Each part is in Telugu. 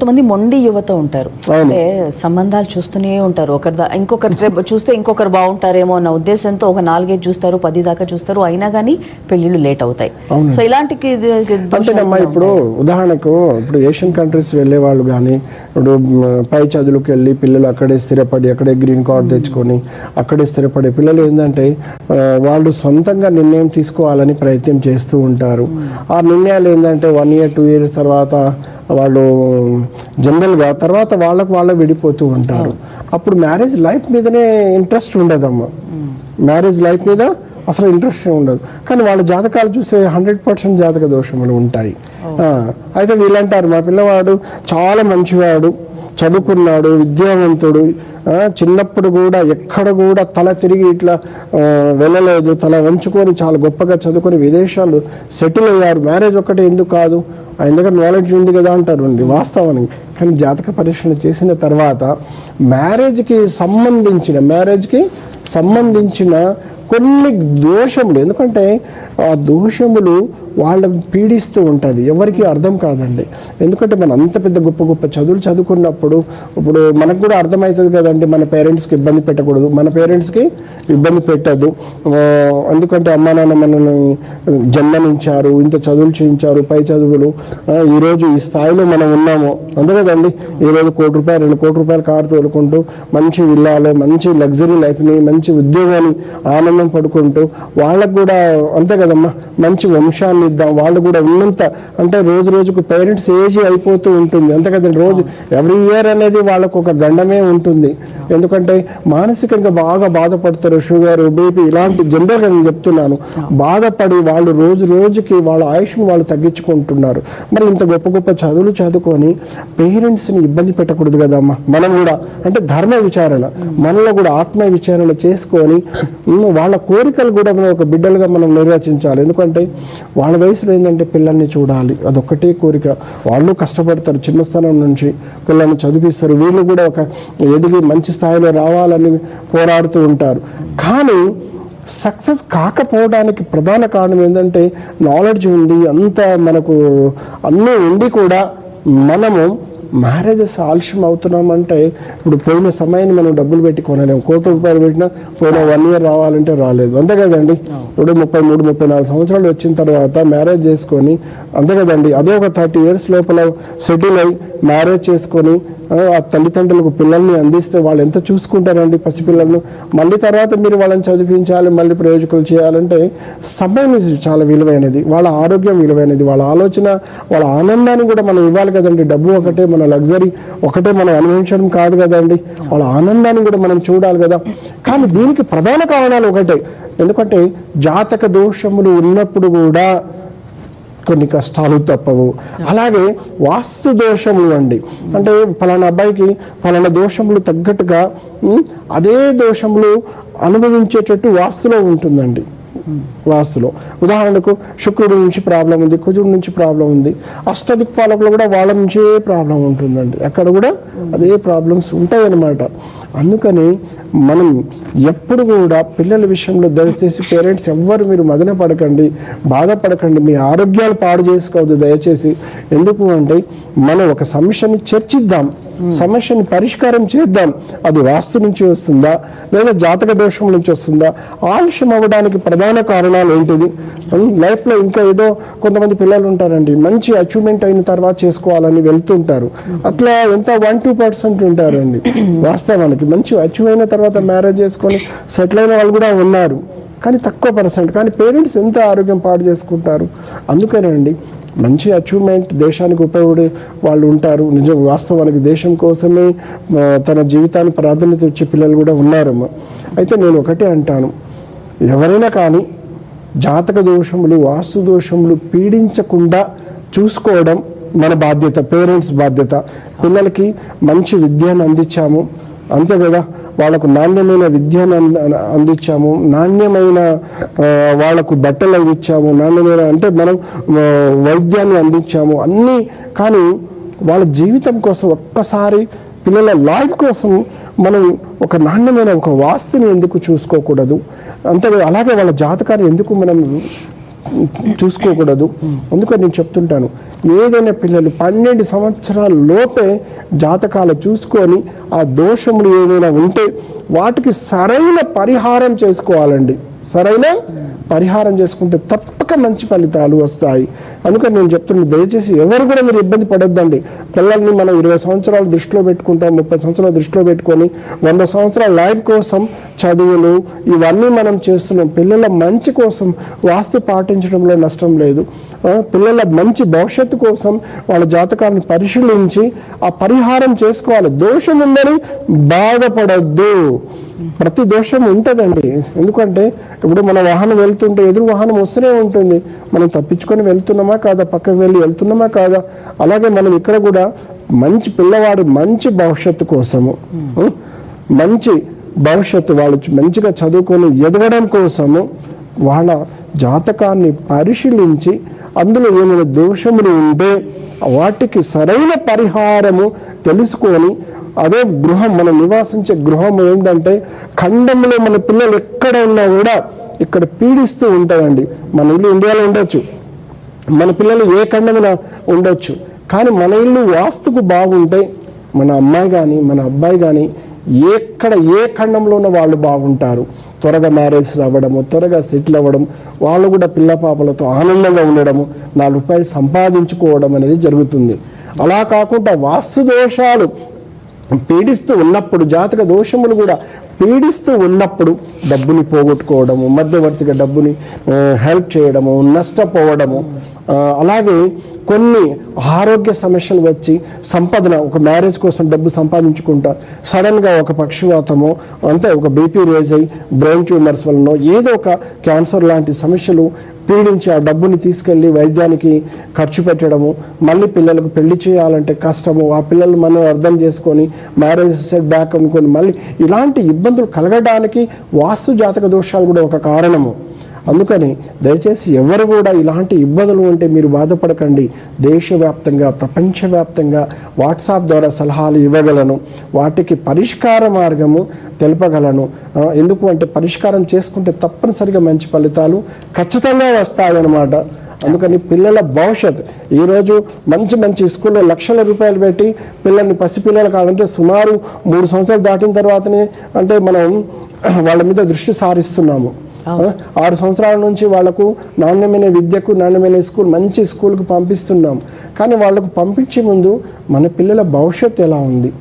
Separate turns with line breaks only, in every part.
కొంతమంది మొండి యువత ఉంటారు. అంటే సంబంధాలు చూస్తూనే ఉంటారు. ఒకరి ఇంకొకరు చూస్తే ఇంకొకరు బాగుంటారేమో అన్న ఉద్దేశంతో ఒక నాలుగైదు చూస్తారు పది దాకా చూస్తారు. అయినా కానీ పెళ్ళిళ్ళు లేట్ అవుతాయి. సో ఇలాంటి
ఇప్పుడు ఉదాహరణకు ఇప్పుడు ఏషియన్ కంట్రీస్ వెళ్ళే వాళ్ళు కానీ ఇప్పుడు పై చదువులకు వెళ్ళి పిల్లలు అక్కడే స్థిరపడి అక్కడే గ్రీన్ కార్డ్ తెచ్చుకొని అక్కడే స్థిరపడే పిల్లలు ఏంటంటే వాళ్ళు సొంతంగా నిర్ణయం తీసుకోవాలని ప్రయత్నం చేస్తూ ఉంటారు. ఆ నిర్ణయాలు ఏంటంటే వన్ ఇయర్ టూ ఇయర్స్ తర్వాత వాళ్ళు జనరల్గా తర్వాత వాళ్ళకు వాళ్ళే విడిపోతూ ఉంటారు. అప్పుడు మ్యారేజ్ లైఫ్ మీదనే ఇంట్రెస్ట్ ఉండదమ్మా. మ్యారేజ్ లైఫ్ మీద అసలు ఇంట్రెస్ట్ ఉండదు. కానీ వాళ్ళ జాతకాలు చూస్తే హండ్రెడ్ పర్సెంట్ జాతక దోషములు ఉంటాయి. అయితే వీళ్ళంటారు మా పిల్లవాడు చాలా మంచివాడు చదువుకున్నాడు విద్యావంతుడు చిన్నప్పుడు కూడా ఎక్కడ కూడా తల తిరిగి ఇట్లా వెళ్ళలేదు తల వంచుకొని చాలా గొప్పగా చదువుకొని విదేశాలు సెటిల్ అయ్యారు. మ్యారేజ్ ఒకటే ఎందుకు కాదు? ఆయన దగ్గర నాలెడ్జ్ ఉంది కదా అంటారు అండి వాస్తవానికి. కానీ జాతక పరీక్షణ చేసిన తర్వాత మ్యారేజ్కి సంబంధించిన మ్యారేజ్కి సంబంధించిన కొన్ని దోషములు. ఎందుకంటే ఆ దోషములు వాళ్ళని పీడిస్తూ ఉంటుంది. ఎవరికి అర్థం కాదండి. ఎందుకంటే మనం అంత పెద్ద గొప్ప గొప్ప చదువులు చదువుకున్నప్పుడు ఇప్పుడు మనకు కూడా అర్థమవుతుంది కదండి మన పేరెంట్స్కి ఇబ్బంది పెట్టకూడదు. మన పేరెంట్స్కి ఇబ్బంది పెట్టద్దు ఎందుకంటే అమ్మా నాన్న మనల్ని జన్మనించారు ఇంత చదువులు చేయించారు పై చదువులు. ఈరోజు ఈ స్థాయిలో మనం ఉన్నాము. అంతే కదండి? ఈరోజు కోటి రూపాయలు రెండు కోటి రూపాయలు కారు తోలుకుంటూ మంచి విల్లాలో మంచి లగ్జరీ లైఫ్ని మంచి ఉద్యోగాన్ని ఆనందం పడుకుంటూ వాళ్ళకు కూడా అంతే కదమ్మా మంచి వంశాన్ని ఇద్దాం వాళ్ళు కూడా ఉన్నంత అంటే రోజు రోజుకు పేరెంట్స్ ఏజ్ అయిపోతూ ఉంటుంది. అంతే కదండి రోజు ఎవ్రీ ఇయర్ అనేది వాళ్ళకు ఒక గండమే ఉంటుంది. ఎందుకంటే మానసికంగా బాగా బాధపడతారు షుగర్ బీపీ ఇలాంటి జనరల్గా నేను చెప్తున్నాను. బాధపడి వాళ్ళు రోజు రోజుకి వాళ్ళ ఆయుష్ని వాళ్ళు తగ్గించుకుంటున్నారు. మరి ఇంత గొప్ప గొప్ప చదువులు చదువుకొని పేరెంట్స్ని ఇబ్బంది పెట్టకూడదు కదమ్మా. మనం కూడా అంటే ధర్మ విచారణ. మనలో కూడా ఆత్మ విచారణ చేసుకొని వాళ్ళ కోరికలు కూడా మనం ఒక బిడ్డలుగా మనం నిర్వచించాలి. ఎందుకంటే వాళ్ళ వయసులో ఏంటంటే పిల్లల్ని చూడాలి. అదొక్కటే కోరిక. వాళ్ళు కష్టపడతారు. చిన్న స్థానం నుంచి పిల్లల్ని చదివిస్తారు. వీళ్ళు కూడా ఒక ఎదిగి మంచి స్థాయిలో రావాలని పోరాడుతూ ఉంటారు. కానీ సక్సెస్ కాకపోవడానికి ప్రధాన కారణం ఏంటంటే నాలెడ్జ్ ఉంది అంత మనకు అన్నీ ఉండి కూడా మనము మ్యారేజెస్ ఆలస్యం అవుతున్నామంటే ఇప్పుడు పోయిన సమయాన్ని మనం డబ్బులు పెట్టి కొనలేము. కోటి రూపాయలు పెట్టినా పోయిన వన్ ఇయర్ రావాలంటే రాలేదు. అంతే కదండి? ఇప్పుడు ముప్పై మూడు ముప్పై నాలుగు సంవత్సరాలు వచ్చిన తర్వాత మ్యారేజ్ చేసుకొని అంతే కదండి? అదే ఒక థర్టీ ఇయర్స్ లోపల సెటిల్ అయి మ్యారేజ్ చేసుకొని ఆ, తల్లిదండ్రులకు పిల్లల్ని అందిస్తే వాళ్ళు ఎంత చూసుకుంటారండి పసిపిల్లలను మళ్ళీ తర్వాత మీరు వాళ్ళని చదివించాలి మళ్ళీ ప్రయోజకులు చేయాలంటే సమయం చాలా విలువైనది. వాళ్ళ ఆరోగ్యం విలువైనది. వాళ్ళ ఆలోచన వాళ్ళ ఆనందాన్ని కూడా మనం ఇవ్వాలి కదండి. డబ్బు ఒకటే మన లగ్జరీ ఒకటే మనం అనుభవించడం కాదు కదండి. వాళ్ళ ఆనందాన్ని కూడా మనం చూడాలి కదా. కానీ దీనికి ప్రధాన కారణాలు ఒకటే. ఎందుకంటే జాతక దోషములు ఉన్నప్పుడు కూడా కొన్ని కష్టాలు తప్పవు. అలాగే వాస్తు దోషములు అండి. అంటే ఫలానా అబ్బాయికి ఫలానా దోషములు తగ్గట్టుగా అదే దోషములు అనుభవించేటట్టు వాస్తులో ఉంటుందండి. వాస్తులో. ఉదాహరణకు శుక్రుడి నుంచి ప్రాబ్లం ఉంది కుజుడి నుంచి ప్రాబ్లం ఉంది. అష్టదిక్పాలకులు కూడా వాళ్ళ నుంచే ప్రాబ్లం ఉంటుందండి. అక్కడ కూడా అదే ప్రాబ్లమ్స్ ఉంటాయన్నమాట. అందుకని మనం ఎప్పుడు కూడా పిల్లల విషయంలో దయచేసి పేరెంట్స్ ఎవ్వరు మీరు మదన పడకండి బాధపడకండి మీ ఆరోగ్యాలు పాడు చేసుకోవద్దు దయచేసి. ఎందుకు అంటే మనం ఒక సమస్యని చర్చిద్దాం సమస్యని పరిష్కారం చేద్దాం. అది వాస్తు నుంచి వస్తుందా లేదా జాతక దోషం నుంచి వస్తుందా? ఆలస్యం అవ్వడానికి ప్రధాన కారణాలు ఏంటిది? లైఫ్లో ఇంకా ఏదో కొంతమంది పిల్లలు ఉంటారండి మంచి అచీవ్మెంట్ అయిన తర్వాత చేసుకోవాలని వెళ్తుంటారు. అట్లా ఎంత వన్ టూ పర్సెంట్ ఉంటారండి. వాస్తవానికి మంచి అచీవ్ అయిన తర్వాత మ్యారేజ్ చేసుకొని సెటిల్ అయిన వాళ్ళు కూడా ఉన్నారు. కానీ తక్కువ పర్సెంట్ కానీ పేరెంట్స్ ఎంత ఆరోగ్యం పాడు చేసుకుంటారు? అందుకనేనండి మంచి అచీవ్మెంట్ దేశానికి ఉపయోగపడే వాళ్ళు ఉంటారు. నిజం వాస్తవానికి దేశం కోసమే తన జీవితాన్ని ప్రాధాన్యత ఇచ్చే పిల్లలు కూడా ఉన్నారమ్మా. అయితే నేను ఒకటే అంటాను. ఎవరైనా కానీ జాతక దోషములు వాస్తు దోషములు పీడించకుండా చూసుకోవడం మన బాధ్యత పేరెంట్స్ బాధ్యత. పిల్లలకి మంచి విద్యను అందించాము. అంతే కదా వాళ్ళకు నాణ్యమైన విద్యను అంద- అందించాము నాణ్యమైన వాళ్ళకు వాళ్ళకు బట్టలు అందించాము నాణ్యమైన అంటే మనం వైద్యాన్ని అందించాము అన్నీ కానీ వాళ్ళ జీవితం కోసం ఒక్కసారి పిల్లల లైఫ్ కోసం మనం ఒక నాణ్యమైన ఒక వాస్తుని ఎందుకు చూసుకోకూడదు? అంతే అలాగే వాళ్ళ జాతకాన్ని ఎందుకు మనం చూసుకోకూడదు. అందుకని నేను చెప్తుంటాను ఏదైనా పిల్లలు పన్నెండు సంవత్సరాల లోపే జాతకాలు చూసుకొని ఆ దోషములు ఏదైనా ఉంటే వాటికి సరైన పరిహారం చేసుకోవాలండి. సరైన పరిహారం చేసుకుంటే తప్పక మంచి ఫలితాలు వస్తాయి. అందుకని నేను చెప్తున్నాను దయచేసి ఎవరు కూడా మీరు ఇబ్బంది పడొద్దండి. పిల్లల్ని మనం ఇరవై సంవత్సరాలు దృష్టిలో పెట్టుకుంటాం ముప్పై సంవత్సరాలు దృష్టిలో పెట్టుకొని వంద సంవత్సరాల లైఫ్ కోసం చదువులు ఇవన్నీ మనం చేస్తున్నాం. పిల్లల మంచి కోసం వాస్తు పాటించడంలో నష్టం లేదు. పిల్లల మంచి భవిష్యత్తు కోసం వాళ్ళ జాతకాన్ని పరిశీలించి ఆ పరిహారం చేసుకోవాలి. దోషం ఉందని బాధపడద్దు. ప్రతి దోషం ఉంటుందండి. ఎందుకంటే ఇప్పుడు మన వాహనం వెళ్తుంటే ఎదురు వాహనం వస్తూనే ఉంటుంది. మనం తప్పించుకొని వెళ్తున్నామా కాదా? పక్కకు వెళ్ళి వెళ్తున్నామా కాదా? అలాగే మనం ఇక్కడ కూడా మంచి పిల్లవాడి మంచి భవిష్యత్తు కోసము మంచి భవిష్యత్తు వాళ్ళు మంచిగా చదువుకొని ఎదగడం కోసము వాళ్ళ జాతకాన్ని పరిశీలించి అందులో ఏమైనా దోషములు ఉంటే వాటికి సరైన పరిహారము తెలుసుకొని అదే గృహం మనం నివాసించే గృహం ఏంటంటే ఖండంలో మన పిల్లలు ఎక్కడ ఉన్నా కూడా ఇక్కడ పీడిస్తూ ఉంటాయండి మన ఇల్లు ఇండియాలో ఉండొచ్చు. మన పిల్లలు ఏ ఖండమున ఉండొచ్చు. కానీ మన ఇల్లు వాస్తుకు బాగుంటే మన అమ్మాయి కానీ మన అబ్బాయి కానీ ఎక్కడ ఏ ఖండంలో ఉన్న వాళ్ళు బాగుంటారు. త్వరగా మ్యారేజ్ అవ్వడము త్వరగా సెటిల్ అవ్వడం వాళ్ళు కూడా పిల్ల పాపలతో ఆనందంగా ఉండడము నాలుగు రూపాయలు సంపాదించుకోవడం అనేది జరుగుతుంది. అలా కాకుండా వాస్తు దోషాలు పీడిస్తూ ఉన్నప్పుడు జాతక దోషములు కూడా పీడిస్తూ ఉన్నప్పుడు డబ్బుని పోగొట్టుకోవడము మధ్యవర్తిగా డబ్బుని హెల్ప్ చేయడము నష్టపోవడము అలాగే కొన్ని ఆరోగ్య సమస్యలు వచ్చి సంపదన ఒక మ్యారేజ్ కోసం డబ్బు సంపాదించుకుంటా సడన్గా ఒక పక్షవాతమో అంతే ఒక బీపీ రేజ్ అయ్యి బ్రెయిన్ ట్యూమర్స్ వలన ఏదో ఒక క్యాన్సర్ లాంటి సమస్యలు పీడించి ఆ డబ్బుని తీసుకెళ్ళి వైద్యానికి ఖర్చు పెట్టడము మళ్ళీ పిల్లలకు పెళ్ళి చేయాలంటే కష్టము ఆ పిల్లలు మనం అర్థం చేసుకొని మ్యారేజ్ సెట్ బ్యాక్ అనుకొని మళ్ళీ ఇలాంటి ఇబ్బందులు కలగడానికి వాస్తు జాతక దోషాలు కూడా ఒక కారణము. అందుకని దయచేసి ఎవరు కూడా ఇలాంటి ఇబ్బందులు ఉంటే మీరు బాధపడకండి. దేశవ్యాప్తంగా ప్రపంచవ్యాప్తంగా వాట్సాప్ ద్వారా సలహాలు ఇవ్వగలను. వాటికి పరిష్కార మార్గము తెలుపగలను. ఎందుకు అంటే పరిష్కారం చేసుకుంటే తప్పనిసరిగా మంచి ఫలితాలు ఖచ్చితంగా వస్తాయన్నమాట. అందుకని పిల్లల భవిష్యత్. ఈరోజు మంచి మంచి స్కూల్లో లక్షల రూపాయలు పెట్టి పిల్లల్ని పసిపిల్లలు కావాలంటే సుమారు మూడు సంవత్సరాలు దాటిన తర్వాతనే అంటే మనం వాళ్ళ మీద దృష్టి సారిస్తున్నాము. ఆరు సంవత్సరాల నుంచి వాళ్ళకు నాణ్యమైన విద్యకు నాణ్యమైన స్కూల్ మంచి స్కూల్కి పంపిస్తున్నాం. కానీ వాళ్ళకు పంపించే ముందు మన పిల్లల భవిష్యత్తు ఎలా ఉంది?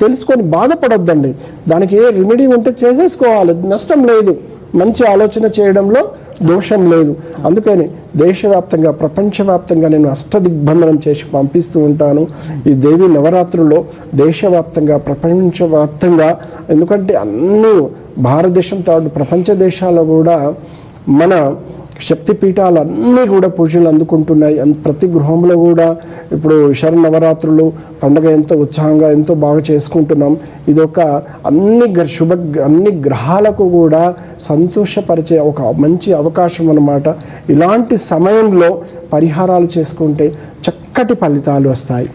తెలుసుకొని బాధపడొద్దండి. దానికి ఏ రెమెడీ ఉంటే చేసేసుకోవాలి. నష్టం లేదు. మంచి ఆలోచన చేయడంలో దోషం లేదు. అందుకని దేశవ్యాప్తంగా ప్రపంచవ్యాప్తంగా నేను అష్టదిగ్బంధనం చేసి పంపిస్తూ ఉంటాను. ఈ దేవి నవరాత్రుల్లో దేశవ్యాప్తంగా ప్రపంచవ్యాప్తంగా ఎందుకంటే అన్నీ భారతదేశంతో పాటు ప్రపంచ దేశాల్లో కూడా మన శక్తిపీఠాలు అన్నీ కూడా పూజలు అందుకుంటున్నాయి. ప్రతి గృహంలో కూడా ఇప్పుడు శరణ్ నవరాత్రులు పండుగ ఎంతో ఉత్సాహంగా ఎంతో బాగా చేసుకుంటున్నాం. ఇదొక అన్ని శుభ అన్ని గ్రహాలకు కూడా సంతోషపరిచే ఒక మంచి అవకాశం అన్నమాట. ఇలాంటి సమయంలో పరిహారాలు చేసుకుంటే చక్కటి ఫలితాలు వస్తాయి.